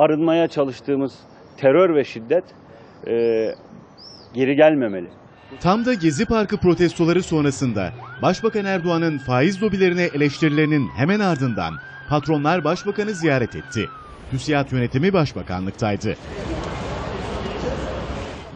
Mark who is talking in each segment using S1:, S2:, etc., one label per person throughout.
S1: arınmaya çalıştığımız terör ve şiddet e, geri gelmemeli.
S2: Tam da Gezi Parkı protestoları sonrasında Başbakan Erdoğan'ın faiz lobilerine eleştirilerinin hemen ardından patronlar Başbakan'ı ziyaret etti. TÜSİAD yönetimi Başbakanlıktaydı.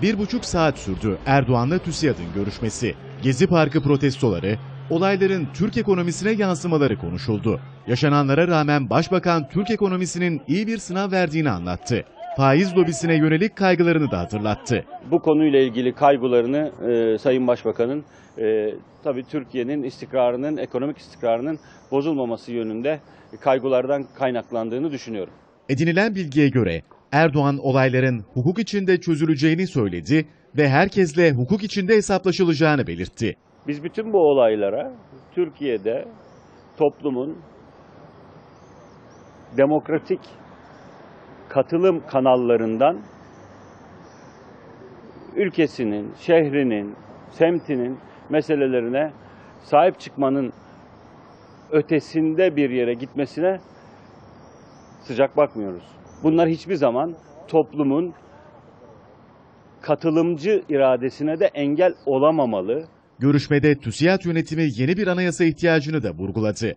S2: Bir buçuk saat sürdü Erdoğan'la TÜSİAD'ın görüşmesi. Gezi Parkı protestoları, olayların Türk ekonomisine yansımaları konuşuldu. Yaşananlara rağmen Başbakan Türk ekonomisinin iyi bir sınav verdiğini anlattı. Faiz lobisine yönelik kaygılarını da hatırlattı.
S1: Bu konuyla ilgili kaygılarını e, Sayın Başbakan'ın e, tabii Türkiye'nin istikrarının, ekonomik istikrarının bozulmaması yönünde kaygılardan kaynaklandığını düşünüyorum.
S2: Edinilen bilgiye göre Erdoğan olayların hukuk içinde çözüleceğini söyledi ve herkesle hukuk içinde hesaplaşılacağını belirtti.
S1: Biz bütün bu olaylara Türkiye'de toplumun demokratik katılım kanallarından ülkesinin, şehrinin, semtinin meselelerine sahip çıkmanın ötesinde bir yere gitmesine sıcak bakmıyoruz. Bunlar hiçbir zaman toplumun katılımcı iradesine de engel olamamalı.
S2: Görüşmede TÜSİAD yönetimi yeni bir anayasa ihtiyacını da vurguladı.